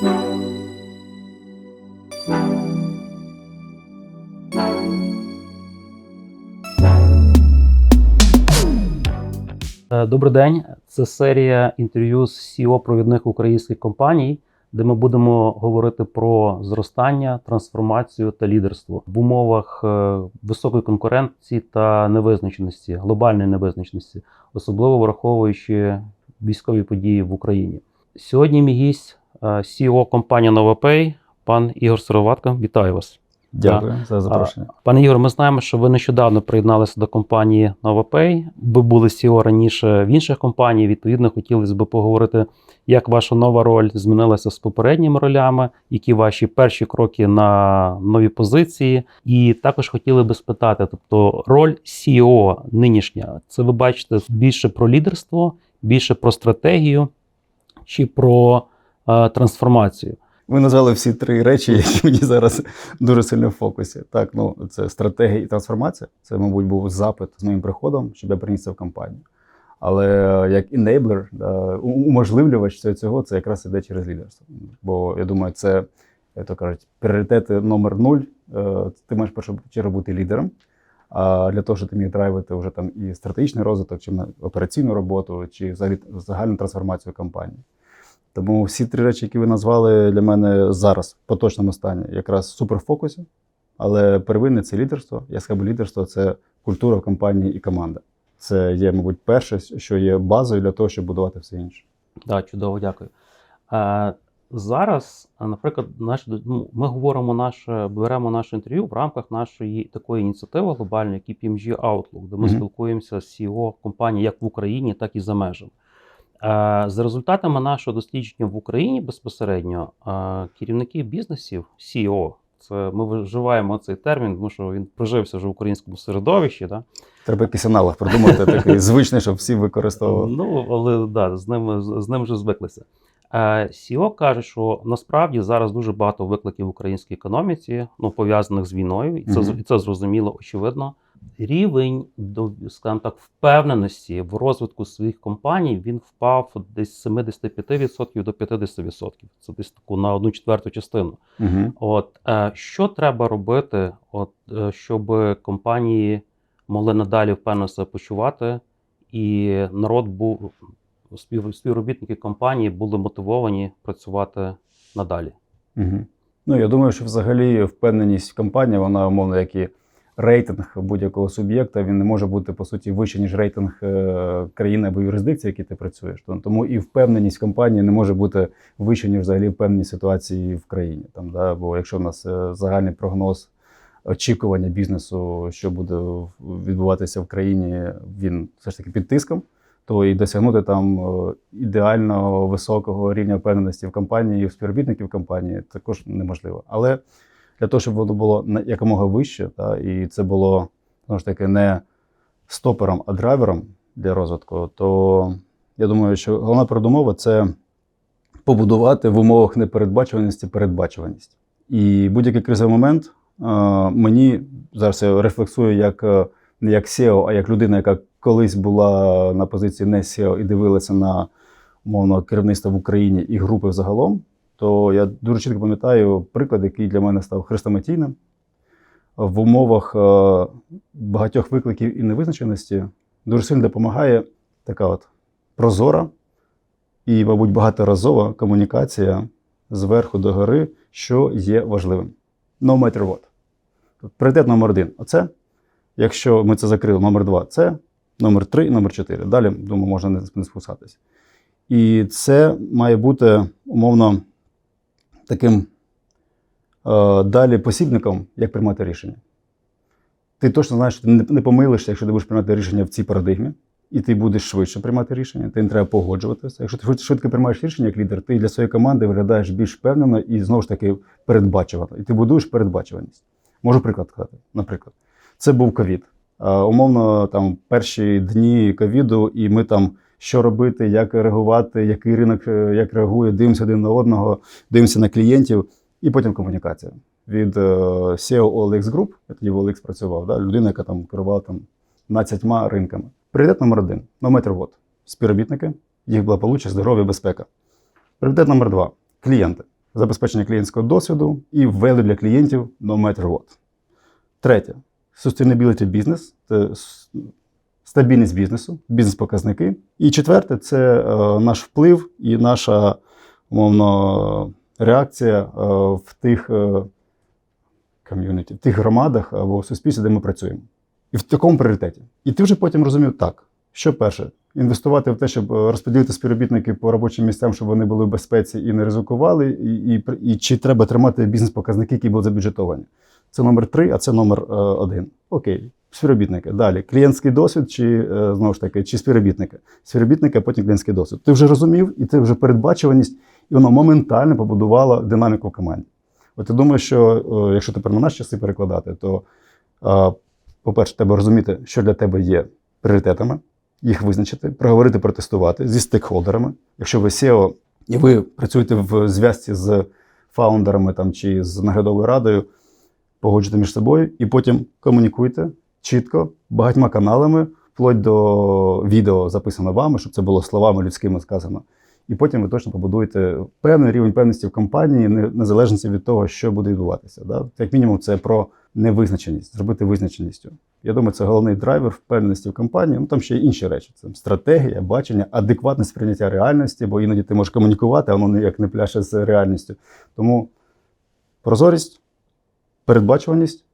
Е, Добрий день. Це серія інтерв'ю з CEO провідних українських компаній, де ми будемо говорити про зростання, трансформацію та лідерство в умовах е, високої конкуренції та невизначеності, глобальної невизначеності, особливо враховуючи військові події в Україні. Сьогодні мій гість CEO компанії NovaPay, пан Ігор Сироватко. Вітаю вас. Дякую за запрошення. Пане Ігор, ми знаємо, що ви нещодавно приєдналися до компанії NovaPay. Ви були CEO раніше в інших компаній. Відповідно, хотілося б поговорити, як ваша нова роль змінилася з попередніми ролями, які ваші перші кроки на нові позиції. І також хотіли би спитати: тобто, роль CEO нинішня, це ви бачите більше про лідерство, більше про стратегію чи про е, трансформацію? Ви назвали всі три речі, які мені зараз дуже сильно в фокусі. Так, ну це стратегія і трансформація. Це, мабуть, був запит з моїм приходом, щоб я приніс це в компанію. Але як інейблер, уможливлювач цього- це якраз іде через лідерство. Бо я думаю, це, як то кажуть, пріоритети номер нуль. Е, Ти маєш першу чергу бути лідером. А для того, щоб ти міг драйвити вже там і стратегічний розвиток, чи операційну роботу, чи взагалі загальну трансформацію компанії. Тому всі три речі, які ви назвали для мене зараз, в поточному стані, якраз супер в фокусі. Але первинне це лідерство. Я скажу, лідерство це культура в компанії і команда. Це є, мабуть, перше, що є базою для того, щоб будувати все інше. Так, чудово, дякую. Е, зараз, наприклад, наш, ну, ми говоримо наше, беремо наше інтерв'ю в рамках нашої такої ініціативи глобальної, як KPMG Outlook, де ми Мгм. спілкуємося з CEO компаній як в Україні, так і за межами. Е, За результатами нашого дослідження в Україні безпосередньо е, керівники бізнесів, CEO, це ми вживаємо цей термін, тому що він прижився вже в українському середовищі. Да? Треба якийсь аналог придумати, такий звичний, щоб всі використовували. Ну, але да, з ним, з, ним вже звиклися. Е, Сіо каже, що насправді зараз дуже багато викликів в українській економіці, ну пов'язаних з війною, і це, і це зрозуміло, очевидно. Рівень до, скажімо так, впевненості в розвитку своїх компаній він впав десь з 75% до 50%. Це десь таку на одну четверту частину. Угу. От е, що треба робити, от е, щоб компанії могли надалі впевнено себе почувати, і народ був спів, співробітники компанії були мотивовані працювати надалі. Угу. Ну, я думаю, що взагалі впевненість в компанії, вона умовно, як і рейтинг будь-якого суб'єкта, він не може бути по суті вище, ніж рейтинг е, країни або юрисдикції, в якій ти працюєш. Тому- і впевненість компанії не може бути вище, ніж взагалі впевненість ситуації в країні. Там, да? Бо якщо в нас е, загальний прогноз очікування бізнесу, що буде відбуватися в країні, він все ж таки під тиском то і досягнути там е, ідеально високого рівня впевненості в компанії і в співробітників компанії також неможливо. Але для того, щоб воно було якомога вище, та, і це було знову ж таки не стопером, а драйвером для розвитку, то я думаю, що головна передумова це побудувати в умовах непередбачуваності передбачуваність. І будь-який кризовий момент мені зараз я рефлексую як е, не як SEO, а як людина, яка колись була на позиції не SEO і дивилася на умовно керівництво в Україні і групи взагалом, то я дуже чітко пам'ятаю приклад, який для мене став хрестоматійним. В умовах е, багатьох викликів і невизначеності дуже сильно допомагає така от прозора і, мабуть, багаторазова комунікація зверху до гори, що є важливим. No matter what. Пріоритет номер один оце. Якщо ми це закрили, номер два це, номер три і номер чотири. Далі, думаю, можна не, спускатися. І це має бути умовно таким е, далі посібником, як приймати рішення. Ти точно знаєш, що ти не, помилишся, якщо ти будеш приймати рішення в цій парадигмі, і ти будеш швидше приймати рішення, ти не треба погоджуватися. Якщо ти швид- швидко приймаєш рішення як лідер, ти для своєї команди виглядаєш більш впевнено і знову ж таки передбачувано. І ти будуєш передбачуваність. Можу приклад сказати. Наприклад, це був ковід. Умовно, там перші дні ковіду, і ми там що робити, як реагувати, який ринок е, як реагує, дивимося один на одного, дивимося на клієнтів, і потім комунікація. Від SEO OLX Group, я тоді в OLX працював, да, людина, яка там керувала там 12 ринками. Пріоритет номер один what. Співробітники, їх благополуччя, здоров'я, безпека. Пріоритет номер два клієнти. забезпечення клієнтського досвіду і value для клієнтів no matter what. Третє sustainability business це стабільність бізнесу, бізнес-показники. І четверте це е, наш вплив і наша умовно реакція е, в тих е, ком'юніті, в тих громадах або в суспільстві, де ми працюємо. І в такому пріоритеті. І ти вже потім розумів так, що перше, інвестувати в те, щоб розподілити співробітників по робочим місцям, щоб вони були в безпеці і не ризикували, і, і, і чи треба тримати бізнес-показники, які були забюджетовані. Це номер три, а це номер один. Окей, співробітники. Далі клієнтський досвід, чи е, знову ж таки, чи співробітники. Співробітники, а потім клієнтський досвід. Ти вже розумів, і це вже передбачуваність, і воно моментально побудувало динаміку в команді. От я думаю, що е, якщо тепер на наші часи перекладати, то, е, по-перше, треба розуміти, що для тебе є пріоритетами, їх визначити, проговорити, протестувати зі стейкхолдерами. Якщо ви SEO і ви працюєте в зв'язці з фаундерами там, чи з наглядовою радою, погоджуйте між собою і потім комунікуйте чітко, багатьма каналами, вплоть до відео записано вами, щоб це було словами людськими сказано. І потім ви точно побудуєте певний рівень певності в компанії, не- незалежно від того, що буде відбуватися. Да? Як мінімум, це про невизначеність, зробити визначеністю. Я думаю, це головний драйвер впевненості в компанії. Ну там ще й інші речі: це стратегія, бачення, адекватне сприйняття реальності, бо іноді ти можеш комунікувати, а воно ніяк не пляше з реальністю. Тому прозорість, передбачуваність,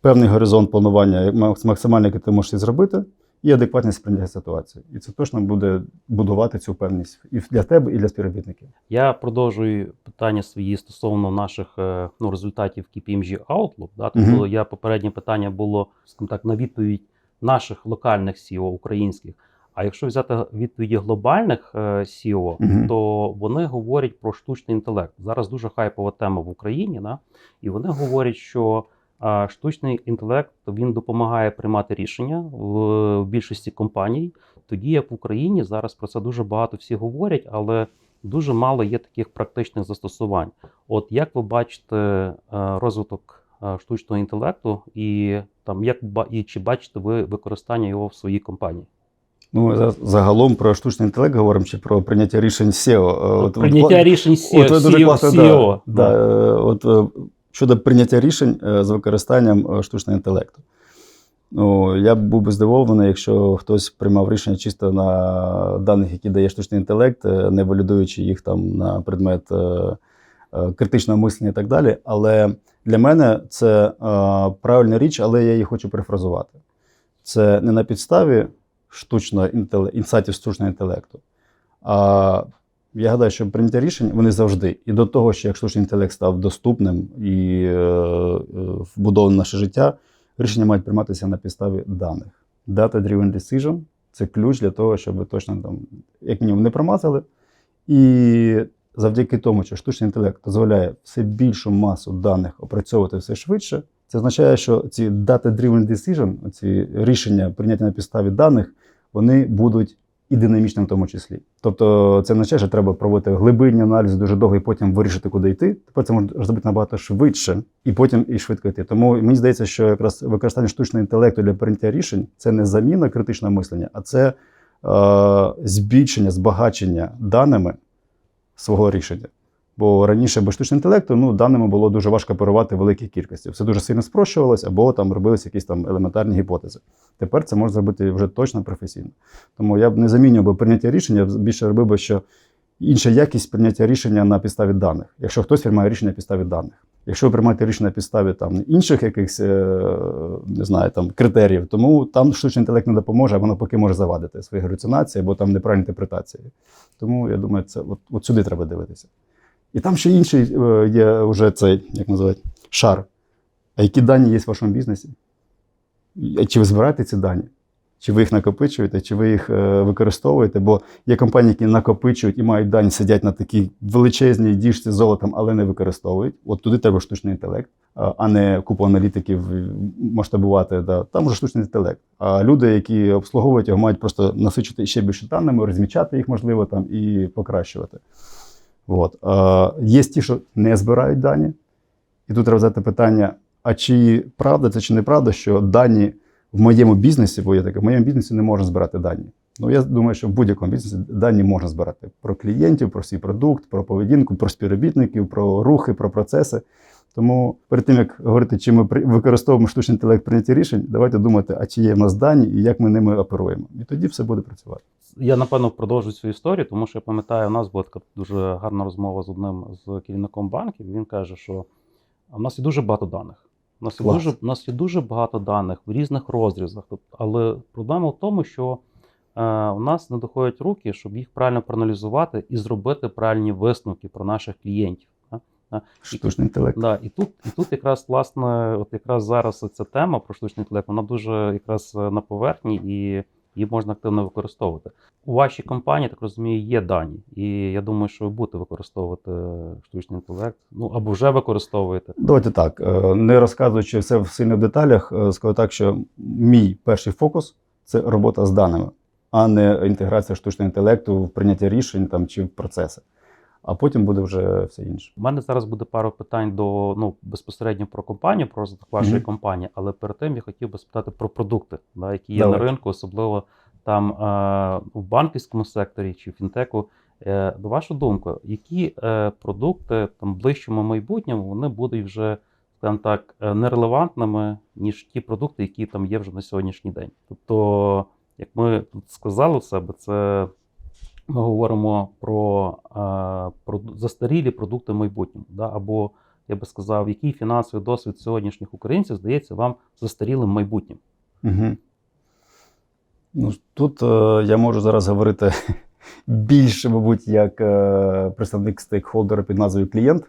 певний горизонт планування, макс- максимально, який ти можеш і зробити, і адекватність сприйняття ситуації. І це точно буде будувати цю певність і для тебе, і для співробітників. Я продовжую питання свої стосовно наших е, ну, результатів KPMG Outlook. Да? Тобто Мгм. я попереднє питання було скажімо так, на відповідь наших локальних SEO українських. А якщо взяти відповіді глобальних е, SEO, Мгм. то вони говорять про штучний інтелект. Зараз дуже хайпова тема в Україні, да? і вони говорять, що а, штучний інтелект він допомагає приймати рішення в, більшості компаній, тоді як в Україні зараз про це дуже багато всі говорять, але дуже мало є таких практичних застосувань. От як ви бачите е, розвиток е, штучного інтелекту, і там як і чи бачите ви використання його в своїй компанії? Ну, ми загалом про штучний інтелект говоримо чи про прийняття рішень SEO. Е, от- Прийняття от- рішень От ви SEO. дуже класно, SEO. да, да, от, щодо прийняття рішень е, з використанням е, штучного інтелекту. Ну, я був би здивований, якщо хтось приймав рішення чисто на даних, які дає штучний інтелект, е, не валідуючи їх там на предмет критичного мислення і так далі. Але для мене це правильна річ, але я її хочу перефразувати. Це не на підставі штучного інтеле... інсайтів штучного інтелекту. А я гадаю, що прийняття рішень вони завжди. І до того, що як штучний інтелект став доступним і е, е, вбудований наше життя, рішення мають прийматися на підставі даних. Data-driven decision – це ключ для того, щоб ви точно там, як мінімум, не промазали. І завдяки тому, що штучний інтелект дозволяє все більшу масу даних опрацьовувати все швидше, це означає, що ці data-driven decision, ці рішення прийняті на підставі даних, вони будуть і динамічним в тому числі. Тобто це означає, що треба проводити глибинні аналізи дуже довго і потім вирішити, куди йти. Тепер це можна зробити набагато швидше і потім і швидко йти. Тому мені здається, що якраз використання штучного інтелекту для прийняття рішень це не заміна критичного мислення, а це е, збільшення, збагачення даними свого рішення. Бо раніше без штучного інтелекту ну, даними було дуже важко оперувати великій кількості. Все дуже сильно спрощувалось, або там робилися якісь там елементарні гіпотези. Тепер це можна зробити вже точно професійно. Тому я б не замінював би прийняття рішення, більше робив би, що інша якість прийняття рішення на підставі даних. Якщо хтось приймає рішення на підставі даних. Якщо ви приймаєте рішення на підставі там інших якихось е, не знаю, там критеріїв, тому там штучний інтелект не допоможе, а воно поки може завадити свої галюцинації або там неправильні інтерпретації. Тому я думаю, це от, от сюди треба дивитися. І там ще інший е, є вже цей, як називають, шар. А які дані є в вашому бізнесі? Чи ви збираєте ці дані? Чи ви їх накопичуєте, чи ви їх е, використовуєте? Бо є компанії, які накопичують і мають дані, сидять на такій величезній діжці золотом, але не використовують. От туди треба штучний інтелект, а не купу аналітиків е, масштабувати. Да. Там вже штучний інтелект. А люди, які обслуговують його, мають просто насичити ще більше даними, розмічати їх, можливо, там і покращувати. От. Е, є ті, що не збирають дані. І тут треба задати питання: а чи правда це чи неправда, що дані в моєму бізнесі, бо я таке, в моєму бізнесі не можна збирати дані. Ну, я думаю, що в будь-якому бізнесі дані можна збирати про клієнтів, про свій продукт, про поведінку, про співробітників, про рухи, про процеси. Тому перед тим як говорити, чи ми використовуємо штучний інтелект в прийнятті рішень, давайте думати, а чи є в нас дані і як ми ними оперуємо. І тоді все буде працювати. Я напевно продовжу цю історію, тому що я пам'ятаю, у нас була така дуже гарна розмова з одним з керівником банків. Він каже, що у нас є дуже багато даних. У нас є дуже, у нас є дуже багато даних в різних розрізах. Тобто, але проблема в тому, що е, у нас не доходять руки, щоб їх правильно проаналізувати і зробити правильні висновки про наших клієнтів. да. Штучний інтелект. Да, і тут, і тут якраз власне, от якраз зараз ця тема про штучний інтелект, вона дуже якраз е, на поверхні і її можна активно використовувати. У вашій компанії, так розумію, є дані, і я думаю, що ви будете використовувати штучний інтелект, ну або вже використовуєте. Давайте так, е, не розказуючи все в сильних деталях, е, скажу так, що мій перший фокус це робота з даними, а не інтеграція штучного інтелекту в прийняття рішень там, чи в процеси. А потім буде вже все інше. У мене зараз буде пару питань до ну безпосередньо про компанію, про розвиток вашої Мгм. компанії, але перед тим я хотів би спитати про продукти, да, які є Давай. на ринку, особливо там е, в банківському секторі чи в фінтеку. Е, на вашу думку, які е, продукти там в ближчому майбутньому вони будуть вже, скажімо так, е, нерелевантними, ніж ті продукти, які там є вже на сьогоднішній день. Тобто, як ми тут сказали себе, це ми говоримо про, е, про застарілі продукти в майбутньому. Да? Або, я би сказав, який фінансовий досвід сьогоднішніх українців здається вам застарілим майбутнім. Угу. Ну, тут е, я можу зараз говорити більше, мабуть, як е, представник стейкхолдера під назвою клієнт,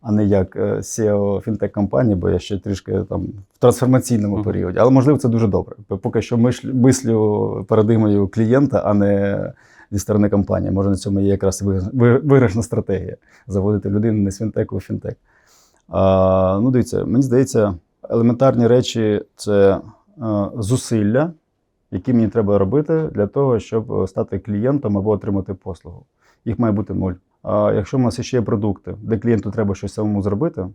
а не як е, CEO фінтек-компанії, бо я ще трішки там в трансформаційному Мгм. періоді. Але можливо це дуже добре. Поки що мислю парадигмою клієнта, а не зі сторони компанії. Може, на цьому є якраз ви- ви- виграшна стратегія заводити людину не з фінтеку в фінтек. А, ну, дивіться, мені здається, елементарні речі це зусилля, які мені треба робити для того, щоб стати клієнтом або отримати послугу. Їх має бути нуль. А якщо в нас ще є продукти, де клієнту треба щось самому зробити,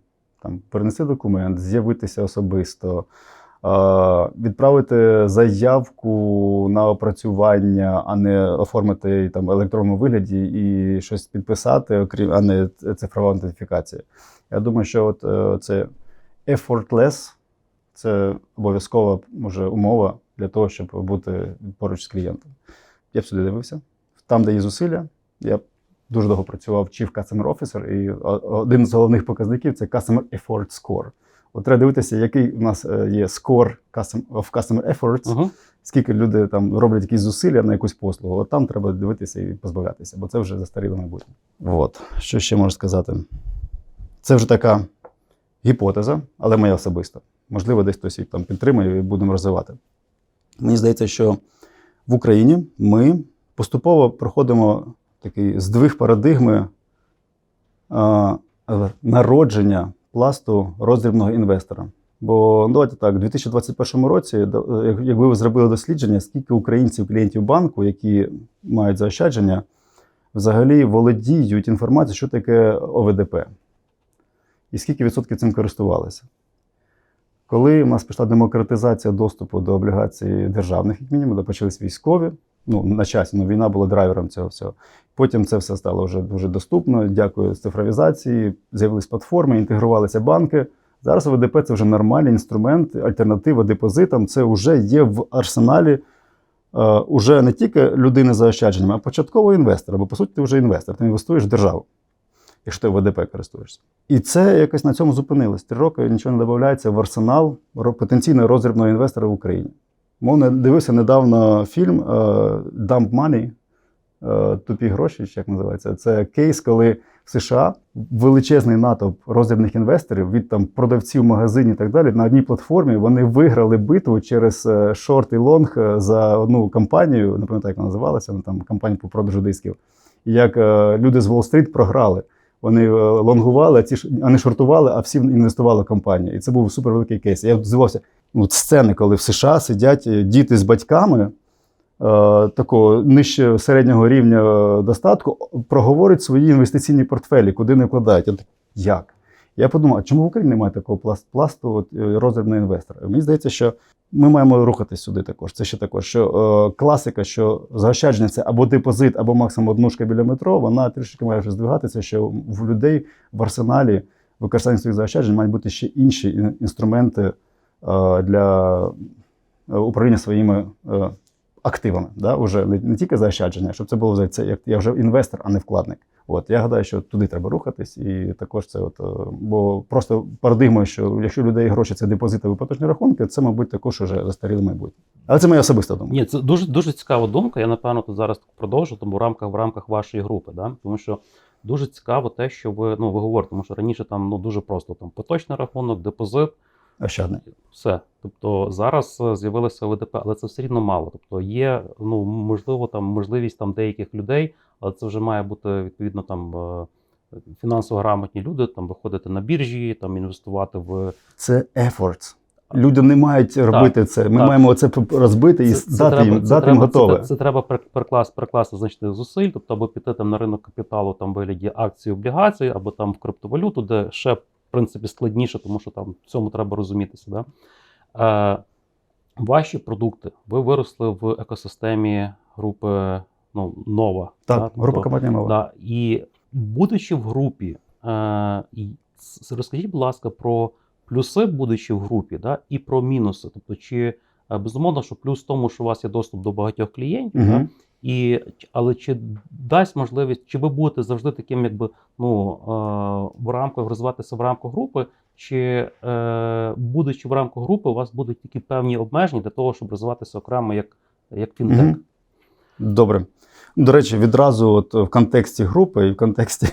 там перенести документ, з'явитися особисто, відправити заявку на опрацювання, а не оформити там електронному вигляді і щось підписати, окрім а не цифрова ідентифікація. Я думаю, що от е, це effortless, це обов'язкова може умова для того, щоб бути поруч з клієнтом. Я б сюди дивився. Там, де є зусилля, я дуже довго працював Chief Customer Officer, і один з головних показників це Customer Effort Score. От треба дивитися, який у нас е, є score of Customer Efforts, Угу. скільки люди там роблять якісь зусилля на якусь послугу. От там треба дивитися і позбавлятися, бо це вже застаріле майбутнє. От. Що ще можу сказати? Це вже така гіпотеза, але моя особиста. Можливо, десь хтось їх там підтримує і будемо розвивати. Мені здається, що в Україні ми поступово проходимо такий здвиг парадигми а, народження пласту роздрібного інвестора. Бо ну, давайте так, у 2021 році, якби ви зробили дослідження, скільки українців, клієнтів банку, які мають заощадження, взагалі володіють інформацією, що таке ОВДП, і скільки відсотків цим користувалися. Коли в нас пішла демократизація доступу до облігацій державних, як мінімум, де почались військові, ну на часі, ну війна була драйвером цього всього. Потім це все стало вже дуже доступно. Дякую цифровізації. З'явились платформи, інтегрувалися банки. Зараз ОВДП це вже нормальний інструмент, альтернатива депозитам. Це вже є в арсеналі е, уже не тільки людини з заощадженнями, а початкового інвестора. Бо по суті ти вже інвестор, ти інвестуєш в державу, якщо ти ОВДП користуєшся. І це якось на цьому зупинилось. Три роки нічого не додається в арсенал потенційного розрібного інвестора в Україні. Мовно дивився недавно фільм е, Dump Money, е, тупі гроші, чи як називається. Це кейс, коли в США величезний натовп роздрібних інвесторів від там продавців магазинів і так далі на одній платформі вони виграли битву через е, шорт і лонг е, за одну компанію, не пам'ятаю, як вона називалася, ну, там компанія по продажу дисків. Як е, люди з Уолл-стріт програли. Вони е, лонгували, а ж а не шортували, а всі інвестували в компанію. І це був супервеликий кейс. Я здивувався, ну, от сцени, коли в США сидять е, діти з батьками е, такого нижче середнього рівня е, достатку, проговорять свої інвестиційні портфелі, куди не вкладають. Я так, як? Я подумав, а чому в Україні немає такого пласт, пласту от, роздрібного інвестора? Мені здається, що ми маємо рухатись сюди також. Це ще також, що е, класика, що заощадження це або депозит, або максимум однушка біля метро, вона трішки має вже здвигатися, що в людей в арсеналі використання своїх заощаджень мають бути ще інші інструменти для е, управління своїми е, активами. Да? Уже не, тільки заощадження, щоб це було взагалі, це як я вже інвестор, а не вкладник. От я гадаю, що туди треба рухатись, і також це, от, е, бо просто парадигма, що якщо людей гроші це депозити поточні рахунки, це, мабуть, також уже застаріле майбутнє. Але це моя особиста думка. Ні, це дуже дуже цікава думка. Я напевно тут зараз продовжу, тому в рамках в рамках вашої групи, да? тому що дуже цікаво те, що ви ну ви говорите, тому що раніше там ну дуже просто там поточний рахунок, депозит, Ощадний. все. Тобто зараз е, з'явилося ВДП, але це все рівно мало. Тобто є ну можливо там можливість там деяких людей, але це вже має бути відповідно там. е, Фінансово грамотні люди там виходити на біржі, там інвестувати в Це efforts. Люди не мають робити це. Ми так. маємо це розбити і дати їм, дати їм готове. Це, це треба перекласти, перекласти значних зусиль, тобто або піти там на ринок капіталу там вигляді акцій, облігацій, або там в криптовалюту, де ще в принципі складніше, тому що там в цьому треба розумітися. Да? Е, ваші продукти ви виросли в екосистемі групи ну, Нова. Так, да? група Тобто, компанії нова. Да, і будучи в групі, е, розкажіть, будь ласка, про плюси, будучи в групі, да, і про мінуси. Тобто, чи е, безумовно, що плюс в тому, що у вас є доступ до багатьох клієнтів, да, Мгм. І, але чи дасть можливість, чи ви будете завжди таким, якби ну е, в рамках розвиватися в рамках групи, чи е, будучи в рамках групи, у вас будуть такі певні обмеження для того, щоб розвиватися окремо як, як фінтек? Добре. До речі, відразу от в контексті групи і в контексті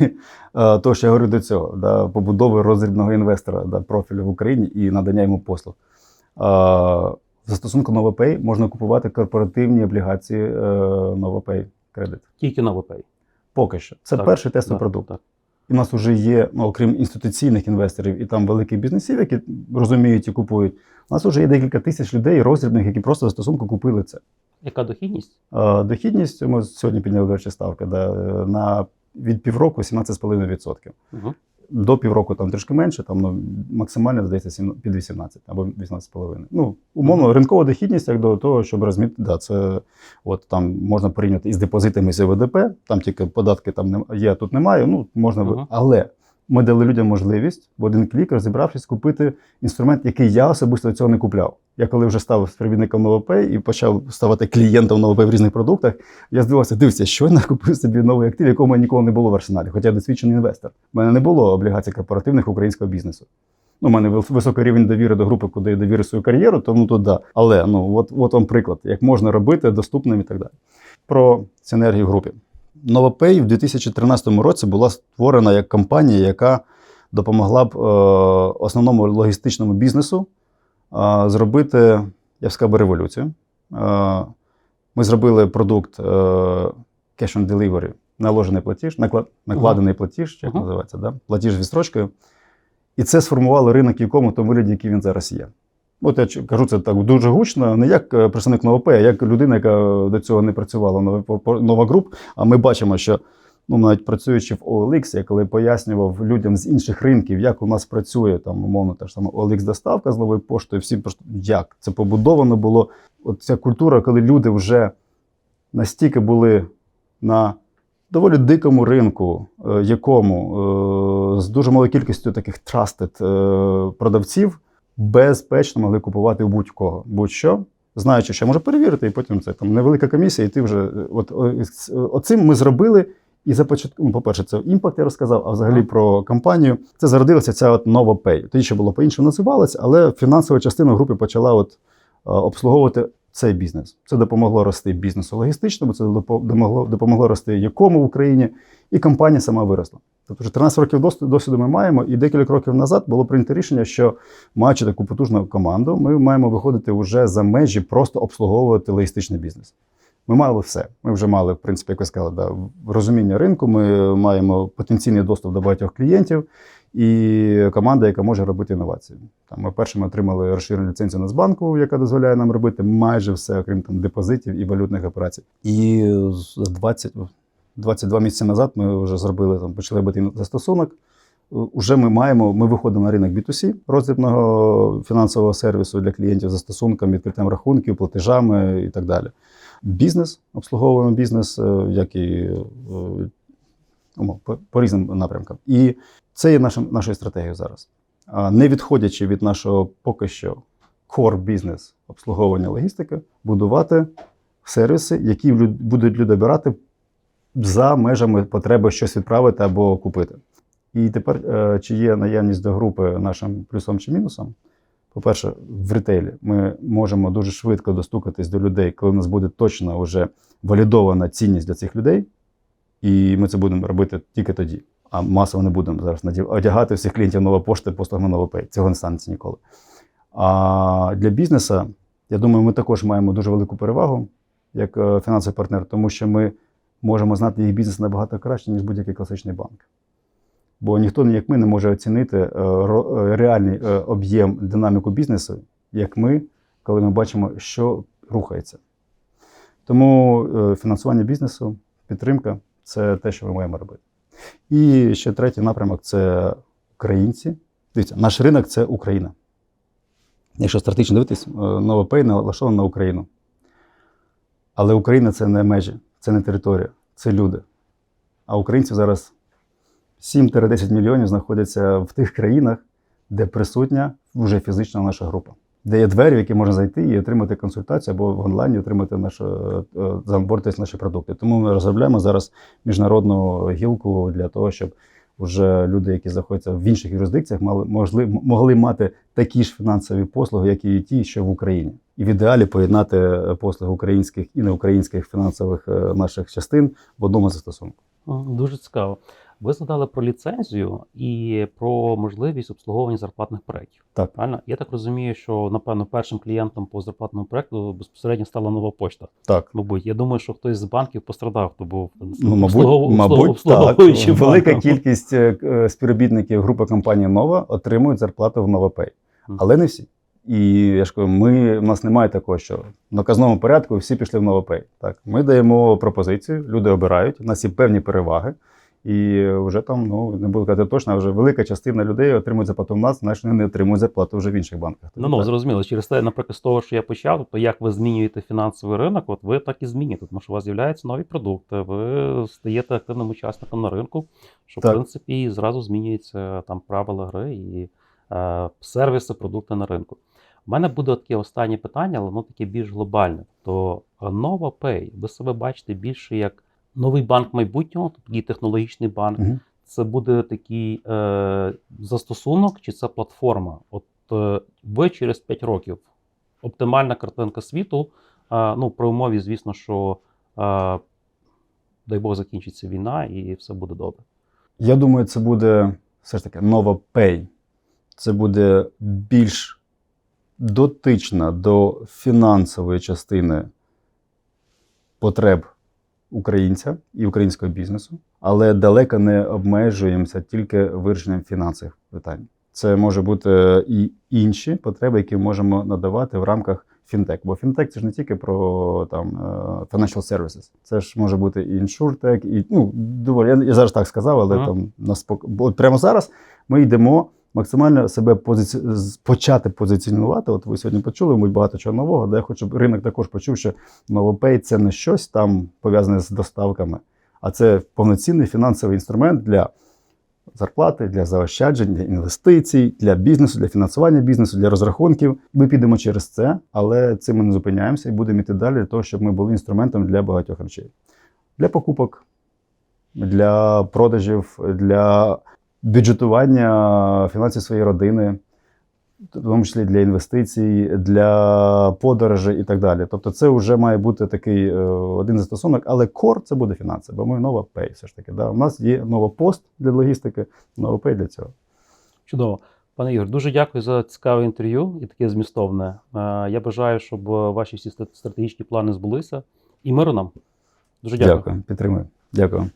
е, того, що я говорив до цього, да, побудови розрібного інвестора да, профілю в Україні і надання йому послуг. Е, в застосунку NovaPay можна купувати корпоративні облігації е, NovaPay кредит. Тільки ВП. Поки що. Це Так, перший тестовий так, продукт. так. І в нас вже є, ну, окрім інституційних інвесторів і там великих бізнесів, які розуміють і купують. У нас вже є декілька тисяч людей розрібних, які просто в застосунку купили це. Яка дохідність? Е, Дохідність ми сьогодні підняли ставки да, е, на від півроку 17,5%. Угу. До півроку там трішки менше, там ну, максимально здається 7, під 18 або 18,5. Ну, умовно, ринкова дохідність як до того, щоб розмітити, да, це от там можна порівняти із депозитами з ВДП, там тільки податки там є, а тут немає. Ну, можна Мгм. Але ми дали людям можливість в один клік, розібравшись, купити інструмент, який я особисто цього не купляв. Я коли вже став співробітником Новопей і почав ставати клієнтом Новопей в різних продуктах, я здивувався, дивися, що я купив собі новий актив, якого мене ніколи не було в арсеналі, хоча я досвідчений інвестор. У мене не було облігацій корпоративних українського бізнесу. Ну, у мене високий рівень довіри до групи, куди я довірю свою кар'єру, тому то да. Але ну от, от вам приклад, як можна робити доступним і так далі. Про синергію в групі. NovaPay в 2013 році була створена як компанія, яка допомогла б е, основному логістичному бізнесу е, зробити, я б сказав, революцію. Е, ми зробили продукт е, Cash on Delivery, наложений платіж, накла- накладений платіж, як Мгм. називається, да? платіж з відстрочкою. І це сформувало ринок якому в тому вигляді, який він зараз є. От я кажу це так дуже гучно, не як е, представник НОВП, а як людина, яка до цього не працювала Нова- Груп. А ми бачимо, що ну, навіть працюючи в OLX, я коли пояснював людям з інших ринків, як у нас працює там, умовно, та ж сама OLX доставка з новою поштою, всі просто як це побудовано було. От ця культура, коли люди вже настільки були на доволі дикому ринку, е, якому е, з дуже малою кількістю таких trusted продавців безпечно могли купувати у будь-кого, будь-що, знаючи, що може перевірити, і потім це там невелика комісія, і ти вже е, от оцим ми зробили. І започатку, ну, по-перше, це імпакт, я розказав, а взагалі про компанію. Це зародилася ця от нова Pay. Тоді ще було по-іншому називалось, але фінансова частина групи почала от, е, обслуговувати цей бізнес. Це допомогло рости бізнесу логістичному, це допомогло, допомогло рости якому в Україні, і компанія сама виросла. Тобто вже 13 років досвіду ми маємо, і декілька років назад було прийнято рішення, що маючи таку потужну команду, ми маємо виходити вже за межі просто обслуговувати логістичний бізнес. Ми мали все. Ми вже мали, в принципі, як ви сказали, да, розуміння ринку. Ми маємо потенційний доступ до багатьох клієнтів і команда, яка може робити інновації. Там ми першими отримали розширену ліцензію Нацбанку, яка дозволяє нам робити майже все, окрім там депозитів і валютних операцій. І за 20, 22 місяці назад ми вже зробили там, почали робити застосунок. вже ми маємо, ми виходимо на ринок B2C роздрібного фінансового сервісу для клієнтів за стосунком, відкриттям рахунків, платежами і так далі. Бізнес, обслуговуємо бізнес, е, як і е, ну, по, по різним напрямкам. І це є нашим, нашою стратегією зараз. Не відходячи від нашого поки що core бізнес обслуговування логістики, будувати сервіси, які будуть люди обирати за межами потреби щось відправити або купити. І тепер, е, чи є наявність до групи нашим плюсом чи мінусом? По-перше, в ретейлі ми можемо дуже швидко достукатись до людей, коли в нас буде точно вже валідована цінність для цих людей, і ми це будемо робити тільки тоді. А масово не будемо зараз одягати всіх клієнтів нова пошти послугами новопей. Цього не станеться ніколи. А для бізнесу, я думаю, ми також маємо дуже велику перевагу як е, фінансовий партнер, тому що ми можемо знати їх бізнес набагато краще, ніж будь-який класичний банк. Бо ніхто, як ми, не може оцінити е, е, реальний е, об'єм динаміку бізнесу, як ми, коли ми бачимо, що рухається. Тому фінансування бізнесу, підтримка це те, що ми маємо робити. І ще третій напрямок це українці. Дивіться, наш ринок це Україна. Якщо стратегічно дивитись, NovaPay налаштована на Україну. Але Україна це не межі, це не територія, це люди. А українців зараз 7-10 мільйонів знаходяться в тих країнах, де присутня вже фізична наша група, де є двері, в які можна зайти і отримати консультацію або в онлайні отримати нашу е, заонбордитись наші продукти. Тому ми розробляємо зараз міжнародну гілку для того, щоб вже люди, які знаходяться в інших юрисдикціях, мали могли, могли мати такі ж фінансові послуги, як і ті, що в Україні. І в ідеалі поєднати е, послуги українських і неукраїнських фінансових е, наших частин в одному застосунку. Дуже цікаво. Ви згадали про ліцензію і про можливість обслуговування зарплатних проєктів. Так. Правильно? Я так розумію, що напевно першим клієнтом по зарплатному проєкту безпосередньо стала нова пошта. Так. Мабуть, я думаю, що хтось з банків пострадав, хто був Ну, мабуть, обслугов- мабуть, так. Велика кількість е, е, співробітників групи компанії Нова отримують зарплату в NovaPay. Мгм. Але не всі. І я ж кажу, ми, в нас немає такого, що в наказному порядку всі пішли в NovaPay. Так, ми даємо пропозицію, люди обирають, у нас є певні переваги. І вже там, ну не буду казати точно, а вже велика частина людей отримують зарплату в нас, значить не отримують зарплату вже в інших банках. Ну, ну зрозуміло. Через те, наприклад, з того, що я почав, тобто як ви змінюєте фінансовий ринок, от ви так і змінюєте, тому що у вас з'являються нові продукти, ви стаєте активним учасником на ринку, що Так. в принципі зразу змінюються там правила гри і е, сервіси, продукти на ринку. У мене буде таке останнє питання, але воно таке більш глобальне. То NovaPay, ви себе бачите більше як новий банк майбутнього, тобто технологічний банк. Мгм. Це буде такий е, застосунок чи це платформа? От е, ви через 5 років оптимальна картинка світу. Е, ну, при умові, звісно, що е, дай Бог закінчиться війна і все буде добре. Я думаю, це буде все ж таки NovaPay. Це буде більш дотична до фінансової частини потреб українця і українського бізнесу, але далеко не обмежуємося тільки вирішенням фінансових питань. Це може бути і інші потреби, які можемо надавати в рамках фінтек. Бо фінтек це ж не тільки про там е, financial services, це ж може бути і іншуртек, і ну доволі. Я, я зараз так сказав, але Ага. там нас пок- бо прямо зараз ми йдемо максимально себе позиці... почати позиціонувати. От ви сьогодні почули, мабуть, багато чого нового. Де я хочу, ринок також почув, що NovoPay – це не щось там пов'язане з доставками, а це повноцінний фінансовий інструмент для зарплати, для заощаджень, для інвестицій, для бізнесу, для фінансування бізнесу, для розрахунків. Ми підемо через це, але цим ми не зупиняємося і будемо йти далі для того, щоб ми були інструментом для багатьох речей. Для покупок, для продажів, для бюджетування фінансів своєї родини, в тому числі для інвестицій, для подорожей і так далі. Тобто, це вже має бути такий е, один застосунок, але кор це буде фінанси, бо ми нова Pay все ж таки. Да? У нас є нова пост для логістики, нова Pay для цього. Чудово. Пане Ігор, дуже дякую за цікаве інтерв'ю і таке змістовне. Е, Я бажаю, щоб ваші всі стратегічні плани збулися. І миру нам. Дуже дякую. Дякую, підтримую. Дякую.